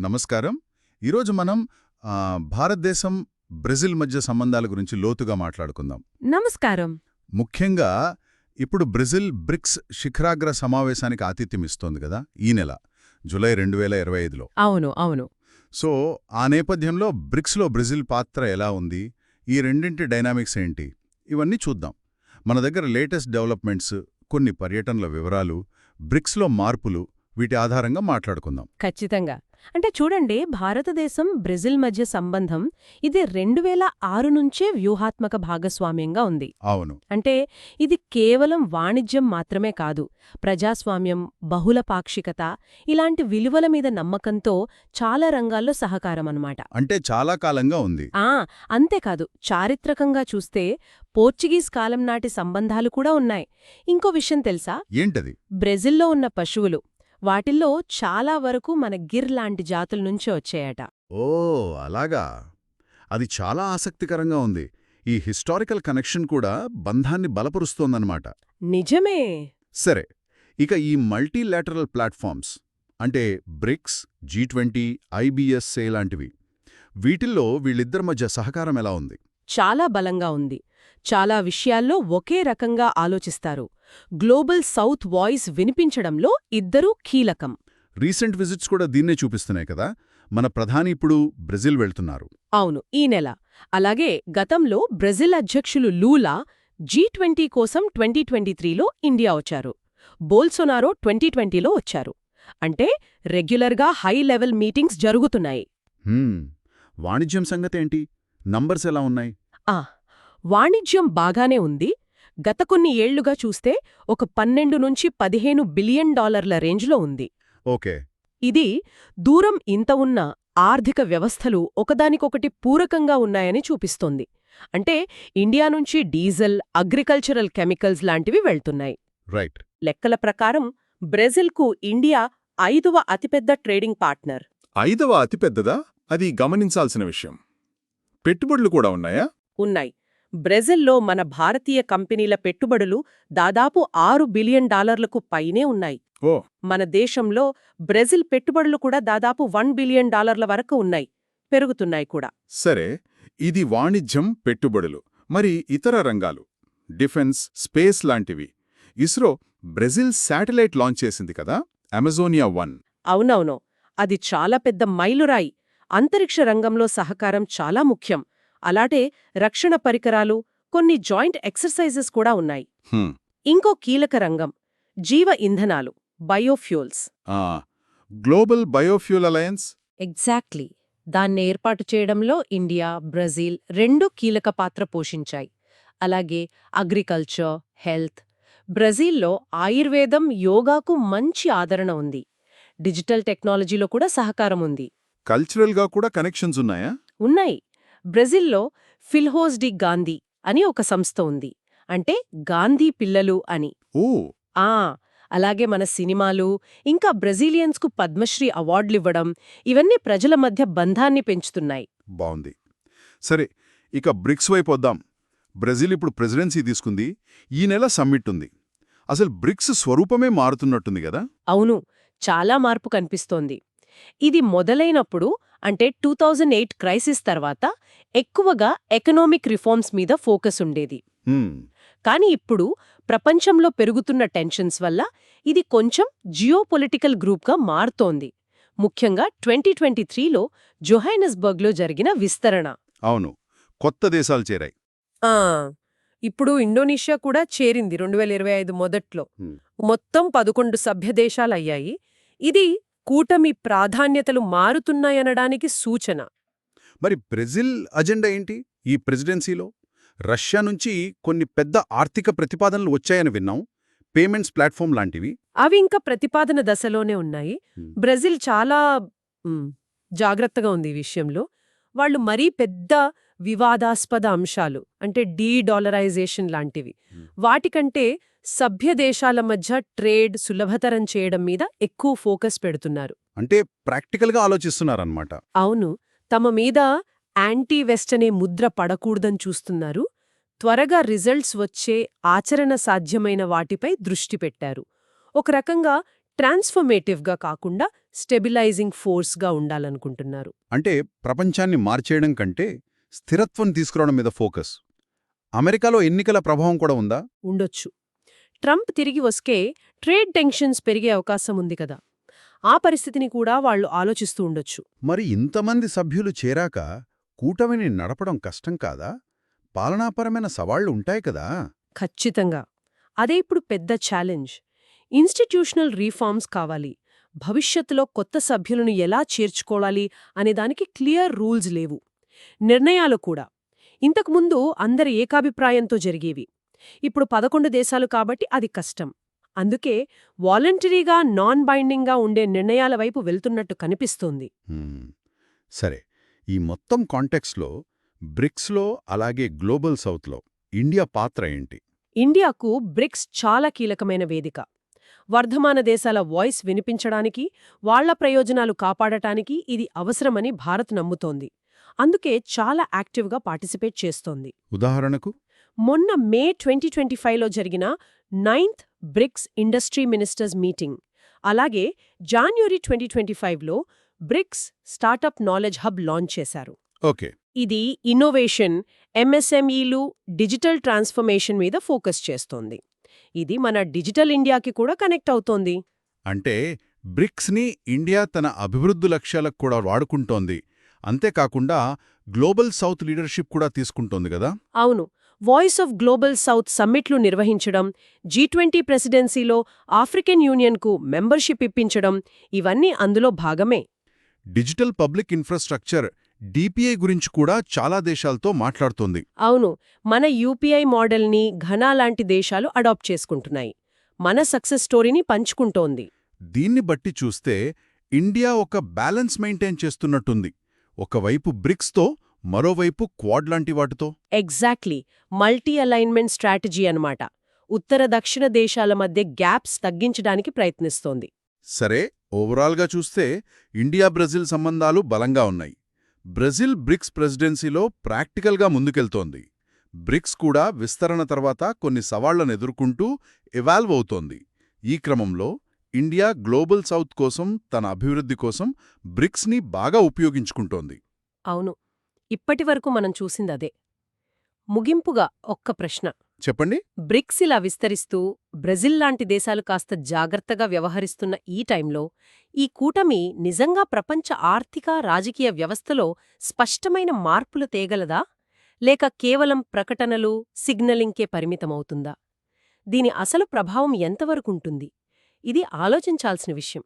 నమస్కారం. ఈరోజు మనం భారతదేశం బ్రెజిల్ మధ్య సంబంధాల గురించి లోతుగా మాట్లాడుకుందాం. నమస్కారం. ముఖ్యంగా ఇప్పుడు బ్రెజిల్ బ్రిక్స్ శిఖరాగ్ర సమావేశానికి ఆతిథ్యం ఇస్తోంది కదా ఈ నెల జూలై రెండు వేల ఇరవై ఐదులో. అవును అవును. సో ఆ నేపథ్యంలో బ్రిక్స్లో బ్రెజిల్ పాత్ర ఎలా ఉంది? ఈ రెండింటి డైనామిక్స్ ఏంటి? ఇవన్నీ చూద్దాం. మన దగ్గర లేటెస్ట్ డెవలప్మెంట్స్ కొన్ని పర్యటనల వివరాలు బ్రిక్స్లో మార్పులు వీటి ఆధారంగా మాట్లాడుకుందాం. ఖచ్చితంగా. అంటే చూడండి భారతదేశం బ్రెజిల్ మధ్య సంబంధం ఇది రెండు వేల ఆరు నుంచే వ్యూహాత్మక భాగస్వామ్యంగా ఉంది. అవును. అంటే ఇది కేవలం వాణిజ్యం మాత్రమే కాదు ప్రజాస్వామ్యం బహుళ పాక్షికత ఇలాంటి విలువల మీద నమ్మకంతో చాలా రంగాల్లో సహకారం అన్నమాట. అంటే చాలా కాలంగా ఉంది. ఆ అంతేకాదు చారిత్రకంగా చూస్తే పోర్చుగీస్ కాలం నాటి సంబంధాలు కూడా ఉన్నాయి. ఇంకో విషయం తెలుసా? ఏంటది? బ్రెజిల్లో ఉన్న పశువులు వాటిల్లో చాలా వరకు మన గిర్ లాంటి జాతుల నుంచే వచ్చాయట. ఓ అలాగా. అది చాలా ఆసక్తికరంగా ఉంది. ఈ హిస్టారికల్ కనెక్షన్ కూడా బంధాన్ని బలపరుస్తోందన్నమాట. నిజమే. సరే ఇక ఈ మల్టీలాటరల్ ప్లాట్ఫామ్స్ అంటే బ్రిక్స్ జీ ట్వంటీ ఐబిఎస్ఏ లాంటివి వీటిల్లో వీళ్ళిద్దరి మధ్య సహకారం ఎలా ఉంది? చాలా బలంగా ఉంది. చాలా విషయాల్లో ఒకే రకంగా ఆలోచిస్తారు. గ్లోబల్ సౌత్ వాయిస్ వినిపించడంలో ఇద్దరూ కీలకం. రీసెంట్ విజిట్స్ కూడా దీన్నే చూపిస్తున్నాయి కదా? మన ప్రధాని ఇప్పుడు బ్రెజిల్ వెళ్తున్నారు. అవును ఈ నెల. అలాగే గతంలో బ్రెజిల్ అధ్యక్షులు లూలా జీ ట్వంటీ కోసం ట్వంటీ ట్వంటీ త్రీలో ఇండియా వచ్చారు. బోల్సొనారో ట్వంటీ ట్వంటీలో వచ్చారు. అంటే రెగ్యులర్గా హై లెవెల్ మీటింగ్స్ జరుగుతున్నాయి. వాణిజ్యం సంగతేంటి? నంబర్స్ ఎలా ఉన్నాయి? ఆ వాణిజ్యం బాగానే ఉంది. గత కొన్ని ఏళ్ళుగా చూస్తే ఒక పన్నెండు నుంచి పదిహేను బిలియన్ డాలర్ల రేంజ్లో ఉంది. ఓకే. ఇది దూరం ఇంత ఉన్న ఆర్థిక వ్యవస్థలు ఒకదానికొకటి పూరకంగా ఉన్నాయని చూపిస్తోంది. అంటే ఇండియా నుంచి డీజిల్ అగ్రికల్చరల్ కెమికల్స్ లాంటివి వెళ్తున్నాయి. రైట్. లెక్కల ప్రకారం బ్రెజిల్కు ఇండియా ఐదవ అతిపెద్ద ట్రేడింగ్ పార్ట్నర్. ఐదవ అతిపెద్దదా? అది గమనించాల్సిన విషయం. పెట్టుబడులు కూడా ఉన్నాయా? ఉన్నాయి. బ్రెజిల్లో మన భారతీయ కంపెనీల పెట్టుబడులు దాదాపు ఆరు బిలియన్ డాలర్లకు పైనే ఉన్నాయి. ఓ. మన దేశంలో బ్రెజిల్ పెట్టుబడులు కూడా దాదాపు వన్ బిలియన్ డాలర్ల వరకు ఉన్నాయి. పెరుగుతున్నాయి కూడా. సరే ఇది వాణిజ్యం పెట్టుబడులు మరి ఇతర రంగాలు డిఫెన్స్ స్పేస్ లాంటివి. ఇస్రో బ్రెజిల్ శాటిలైట్ లాంచ్ చేసింది కదా అమెజోనియా వన్. అవునవును. అది చాలా పెద్ద మైలురాయి. అంతరిక్ష రంగంలో సహకారం చాలా ముఖ్యం. అలాగే రక్షణ పరికరాలు కొన్ని జాయింట్ ఎక్సర్సైజెస్ కూడా ఉన్నాయి. ఇంకో కీలక రంగం జీవ ఇంధనాలు బయోఫ్యూల్స్. ఆ, గ్లోబల్ బయోఫ్యూల్ అలయన్స్? ఎగ్జాక్ట్లీ. దాన్ని ఏర్పాటు చేయడంలో ఇండియా బ్రెజిల్ రెండు కీలక పాత్ర పోషించాయి. అలాగే అగ్రికల్చర్ హెల్త్. బ్రెజిల్లో ఆయుర్వేదం యోగాకు మంచి ఆదరణ ఉంది. డిజిటల్ టెక్నాలజీలో కూడా సహకారం ఉంది. కల్చరల్గా కూడా కనెక్షన్స్ ఉన్నాయా. ఉన్నాయి బ్రెజిల్లో ఫిల్హోస్ డి గాంధీ అని ఒక సంస్థ ఉంది. అంటే గాంధీ పిల్లలు అని. ఓ! ఆ! అలాగే మన సినిమాలు ఇంకా బ్రెజిలియన్స్కు పద్మశ్రీ అవార్డులివ్వడం ఇవన్నీ ప్రజల మధ్య బంధాన్ని పెంచుతున్నాయి. బావుంది. సరే ఇక బ్రిక్స్ వైపు వద్దాం. బ్రెజిల్ ఇప్పుడు ప్రెసిడెన్సీ తీసుకుంది. ఈ నెల సమ్మిట్ ఉంది. అసలు బ్రిక్స్ స్వరూపమే మారుతున్నట్టుంది కదా? అవును. చాలా మార్పు కనిపిస్తోంది. ఇది మొదలైనప్పుడు అంటే టూ థౌజండ్ ఎయిట్ క్రైసిస్ తర్వాత ఎక్కువగా ఎకనామిక్ రిఫార్మ్స్ మీద ఫోకస్ ఉండేది. కానీ ఇప్పుడు ప్రపంచంలో పెరుగుతున్న టెన్షన్స్ వల్ల ఇది కొంచెం జియోపొలిటికల్ గ్రూప్గా మారుతోంది. ముఖ్యంగా ట్వంటీ ట్వంటీ త్రీలో జొహైనస్బర్గ్లో జరిగిన విస్తరణ. అవును. కొత్త దేశాలు చేరాయి. ఇప్పుడు ఇండోనేషియా కూడా చేరింది రెండు వేల ఇరవై ఐదు మొదట్లో. మొత్తం పదకొండు సభ్య దేశాలయ్యాయి. ఇది కూటమి ప్రాధాన్యతలు మారుతున్నాయనడానికి సూచన. మరి బ్రెజిల్ అజెండా ఏంటి? ఈ ప్రెసిడెన్సీలో? రష్యా నుంచి కొన్ని పెద్ద ఆర్థిక ప్రతిపాదనలు వచ్చాయని విన్నాం. పేమెంట్స్ ప్లాట్ఫామ్ లాంటివి. అవి ఇంకా ప్రతిపాదన దశలోనే ఉన్నాయి. బ్రెజిల్ చాలా జాగ్రత్తగా ఉంది ఈ విషయంలో. వాళ్ళు మరీ పెద్ద వివాదాస్పద అంశాలు అంటే డీ డాలరైజేషన్ లాంటివి. వాటికంటే సభ్య దేశాల మధ్య ట్రేడ్ సులభతరం చేయడం మీద ఎక్కువ ఫోకస్ పెడుతున్నారు. అంటే ప్రాక్టికల్గా ఆలోచిస్తున్నారన్నమాట. అవును. తమ మీద యాంటీ వెస్ట్ అనే ముద్ర పడకూడదని చూస్తున్నారు. త్వరగా రిజల్ట్స్ వచ్చే ఆచరణ సాధ్యమైన వాటిపై దృష్టి పెట్టారు. ఒక రకంగా ట్రాన్స్ఫర్మేటివ్గా కాకుండా స్టెబిలైజింగ్ ఫోర్స్గా ఉండాలనుకుంటున్నారు. అంటే ప్రపంచాన్ని మార్చేయడం కంటే స్థిరత్వం తీసుకురావడం మీద ఫోకస్. అమెరికాలో ఎన్నికల ప్రభావం కూడా ఉందా? ఉండొచ్చు. ట్రంప్ తిరిగి వస్తే ట్రేడ్ టెన్షన్స్ పెరిగే అవకాశం ఉంది కదా. ఆ పరిస్థితిని కూడా వాళ్ళు ఆలోచిస్తూ ఉండొచ్చు. మరి ఇంతమంది సభ్యులు చేరాక కూటమిని నడపడం కష్టం కాదా? పాలనాపరమైన సవాళ్ళు ఉంటాయి కదా. ఖచ్చితంగా. అదే ఇప్పుడు పెద్ద ఛాలెంజ్. ఇన్స్టిట్యూషనల్ రీఫార్మ్స్ కావాలి. భవిష్యత్తులో కొత్త సభ్యులను ఎలా చేర్చుకోవాలి అనే దానికి క్లియర్ రూల్స్ లేవు. నిర్ణయాలు కూడా. ఇంతకుముందు అందరి ఏకాభిప్రాయంతో జరిగేవి. ఇప్పుడు పదకొండు దేశాలు కాబట్టి అది కష్టం. అందుకే వాలంటరీగా నాన్ బైండింగ్గా ఉండే నిర్ణయాల వైపు వెళ్తున్నట్టు కనిపిస్తోంది. సరే. ఈ మొత్తం కాంటెక్స్లో బ్రిక్స్లో అలాగే గ్లోబల్ సౌత్లో ఇండియా పాత్ర ఏంటి? ఇండియాకు బ్రిక్స్ చాలా కీలకమైన వేదిక. వర్ధమాన దేశాల వాయిస్ వినిపించడానికి వాళ్ళ ప్రయోజనాలు కాపాడటానికి ఇది అవసరమని భారత్ నమ్ముతోంది. అందుకే చాలా యాక్టివ్గా పార్టిసిపేట్ చేస్తోంది. ఉదాహరణకు? మొన్న మే ట్వంటీ ట్వంటీ ఫైవ్లో జరిగిన ninth BRICS industry ministers meeting. అలాగే జాన్వరి ట్వంటీ ట్వంటీ ఫైవ్లో BRICS startup knowledge hub launch చేశారు. ఓకే. ఇది ఇన్నోవేషన్ ఎంఎస్ఎంఈలు డిజిటల్ ట్రాన్స్ఫర్మేషన్ మీద ఫోకస్ చేస్తోంది. ఇది మన డిజిటల్ ఇండియాకి కూడా కనెక్ట్ అవుతోంది. అంటే బ్రిక్స్ని ఇండియా తన అభివృద్ధి లక్ష్యాలకు కూడా వాడుకుంటోంది. అంతేకాకుండా గ్లోబల్ సౌత్ లీడర్షిప్ కూడా తీసుకుంటోంది కదా? అవును. వాయిస్ ఆఫ్ గ్లోబల్ సౌత్ సమ్మిట్లు నిర్వహించడం జీ ట్వంటీ ప్రెసిడెన్సీలో ఆఫ్రికన్ యూనియన్కు మెంబర్షిప్ ఇప్పించడం ఇవన్నీ అందులో భాగమే. డిజిటల్ పబ్లిక్ ఇన్ఫ్రాస్ట్రక్చర్ డిపిఐ గురించి కూడా చాలా దేశాలతో మాట్లాడుతోంది. అవును మన యూపీఐ మోడల్ని ఘనా లాంటి దేశాలు అడాప్ట్ చేసుకుంటున్నాయి. మన సక్సెస్ స్టోరీని పంచుకుంటోంది. దీన్ని బట్టి చూస్తే ఇండియా ఒక బ్యాలెన్స్ మెయింటైన్ చేస్తున్నట్టుంది. ఒకవైపు బ్రిక్స్తో మరోవైపు క్వాడ్ లాంటి వాటితో? ఎగ్జాక్ట్లీ. మల్టీ అలైన్మెంట్ స్ట్రాటజీ అన్నమాట. ఉత్తర దక్షిణ దేశాల మధ్య గ్యాప్స్ తగ్గించడానికి ప్రయత్నిస్తోంది. సరే ఓవరాల్గా చూస్తే ఇండియా బ్రెజిల్ సంబంధాలు బలంగా ఉన్నాయి. బ్రెజిల్ బ్రిక్స్ ప్రెసిడెన్సీలో ప్రాక్టికల్గా ముందుకెళ్తోంది. బ్రిక్స్ కూడా విస్తరణ తర్వాత కొన్ని సవాళ్ళను ఎదుర్కొంటూ ఎవాల్వ్ అవుతోంది. ఈ క్రమంలో ఇండియా గ్లోబల్ సౌత్ కోసం తన అభివృద్ధి కోసం బ్రిక్స్ని బాగా ఉపయోగించుకుంటోంది. అవును. ఇప్పటివరకు మనం చూసిందదే. ముగింపుగా ఒక్క ప్రశ్న. చెప్పండి. బ్రిక్స్ ఇలా విస్తరిస్తూ బ్రెజిల్ లాంటి దేశాలు కాస్త జాగ్రత్తగా వ్యవహరిస్తున్న ఈ టైంలో ఈ కూటమి నిజంగా ప్రపంచ ఆర్థిక రాజకీయ వ్యవస్థలో స్పష్టమైన మార్పులు తేగలదా? లేక కేవలం ప్రకటనలు సిగ్నలింగ్కే పరిమితమవుతుందా? దీని అసలు ప్రభావం ఎంతవరకుంటుంది ఇది ఆలోచించాల్సిన విషయం.